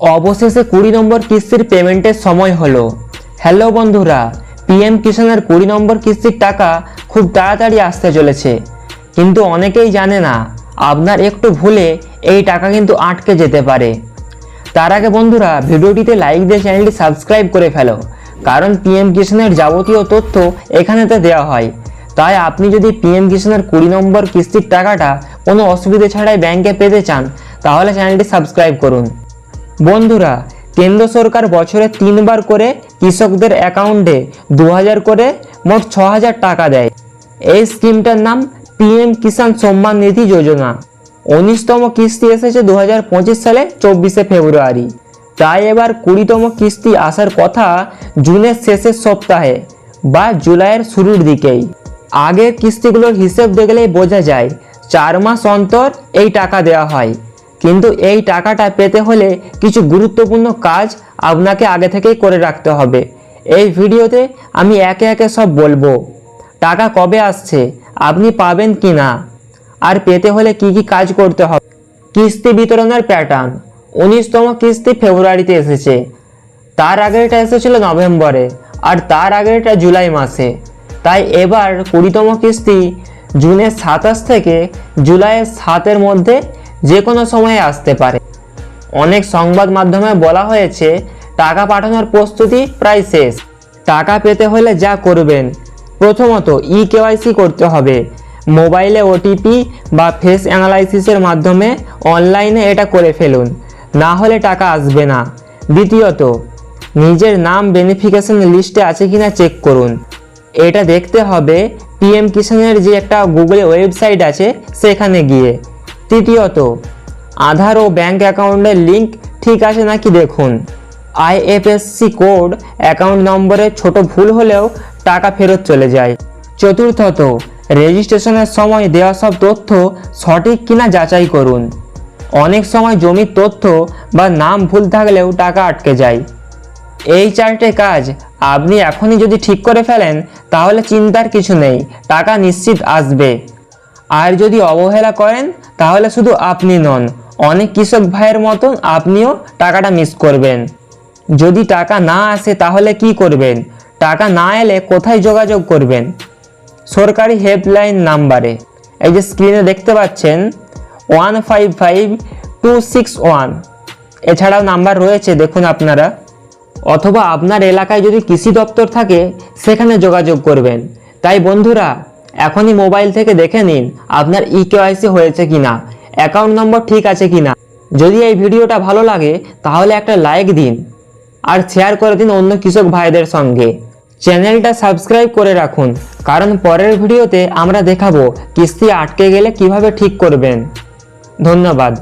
অবশেষে কুড়ি নম্বর কিস্তির পেমেন্টের সময় হলো। হ্যালো বন্ধুরা, পিএম কিষাণের কুড়ি নম্বর কিস্তির টাকা খুব তাড়াতাড়ি আসতে চলেছে। কিন্তু অনেকেই জানে না, আপনার একটু ভুলে এই টাকা কিন্তু আটকে যেতে পারে। তার আগে বন্ধুরা, ভিডিওটিতে লাইক দিয়ে চ্যানেলটি সাবস্ক্রাইব করে ফেলো, কারণ পিএম কিষাণের যাবতীয় তথ্য এখানেতে দেওয়া হয়। তাই আপনি যদি পিএম কিষাণের কুড়ি নম্বর কিস্তির টাকাটা কোনো অসুবিধে ছাড়াই ব্যাংকে পেতে চান, তাহলে চ্যানেলটি সাবস্ক্রাইব করুন। বন্ধুরা, কেন্দ্র সরকার বছরে তিনবার করে কৃষকদের অ্যাকাউন্টে দু হাজার করে মোট ছ টাকা দেয়। এই স্কিমটার নাম পিএম কিষাণ সম্মান নিধি যোজনা। উনিশতম কিস্তি এসেছে দু হাজার পঁচিশ সালে চব্বিশে ফেব্রুয়ারি। তাই এবার কুড়িতম কিস্তি আসার কথা জুনের শেষের সপ্তাহে বা জুলাইয়ের শুরুর দিকেই। আগের কিস্তিগুলোর হিসেব দেখলেই বোঝা যায়, চার মাস অন্তর এই টাকা দেওয়া হয়। কিন্তু এই টাকাটা পেতে হলে কিছু গুরুত্বপূর্ণ কাজ আপনাকে আগে থেকেই করে রাখতে হবে। এই ভিডিওতে আমি একে একে সব বলব। টাকা কবে আসছে? আপনি পাবেন কি না আর পেতে হলে কি কি কাজ করতে হবে? কিস্তি বিতরণের প্যাটার্ন উনিশতম কিস্তি ফেব্রুয়ারিতে এসেছে। তার আগেরটা এসেছিল নভেম্বরে, আর তার আগেরটা জুলাই মাসে। তাই এবার কুড়িতম কিস্তি জুনের সাতাশ থেকে জুলাইয়ের সাতের মধ্যে যে কোনো সময়ে আসতে পারে। অনেক সংবাদ মাধ্যমে বলা হয়েছে, টাকা পাঠানোর প্রস্তুতি প্রায় শেষ। টাকা পেতে হলে যা করবেন, প্রথমত ই কেওয়াইসি করতে হবে। মোবাইলে ওটিপি বা ফেস অ্যানালাইসিসের মাধ্যমে অনলাইনে এটা করে ফেলুন, না হলে টাকা আসবে না। দ্বিতীয়ত, নিজের নাম বেনিফিকেশন লিস্টে আছে কিনা চেক করুন। এটা দেখতে হবে পিএম কিষাণের যে একটা গুগলে ওয়েবসাইট আছে, সেখানে গিয়ে। তৃতীয়ত, আধার ও ব্যাঙ্ক অ্যাকাউন্টের লিঙ্ক ঠিক আছে নাকি দেখুন। আইএফএসসি কোড অ্যাকাউন্ট নম্বরে ছোট ভুল হলেও টাকা ফেরত চলে যায়। চতুর্থত রেজিস্ট্রেশনের সময় দেওয়া সব তথ্য সঠিক কিনা যাচাই করুন। অনেক সময় জমির তথ্য বা নাম ভুল থাকলেও টাকা আটকে যায়। এই চারটে কাজ আপনি এখনই যদি ঠিক করে ফেলেন, তাহলে চিন্তার কিছু নেই, টাকা নিশ্চিত আসবে। আর যদি অবহেলা করেন, তাহলে শুধু আপনি নন, অনেক কৃষক ভাইয়ের মতন আপনিও টাকাটা মিস করবেন। যদি টাকা না আসে, তাহলে কি করবেন? টাকা না এলে কোথায় যোগাযোগ করবেন? সরকারি হেল্পলাইন নাম্বারে এই যে স্ক্রিনে দেখতে পাচ্ছেন one five five two six one এছাড়াও নাম্বার রয়েছে, দেখুন আপনারা। অথবা আপনার এলাকায় যদি কৃষি দপ্তর থাকে, সেখানে যোগাযোগ করবেন। তাই বন্ধুরা এখনই মোবাইল থেকে দেখে নিন আপনার ই কেওয়াইসি হয়েছে কিনা অ্যাকাউন্ট নম্বর ঠিক আছে কিনা। যদি এই ভিডিওটা ভালো লাগে, তাহলে একটা লাইক দিন আর শেয়ার করে দিন অন্য কৃষক ভাইদের সঙ্গে। চ্যানেলটা সাবস্ক্রাইব করে রাখুন, কারণ পরের ভিডিওতে আমরা দেখাবো কিস্তি আটকে গেলে কীভাবে ঠিক করবেন। ধন্যবাদ।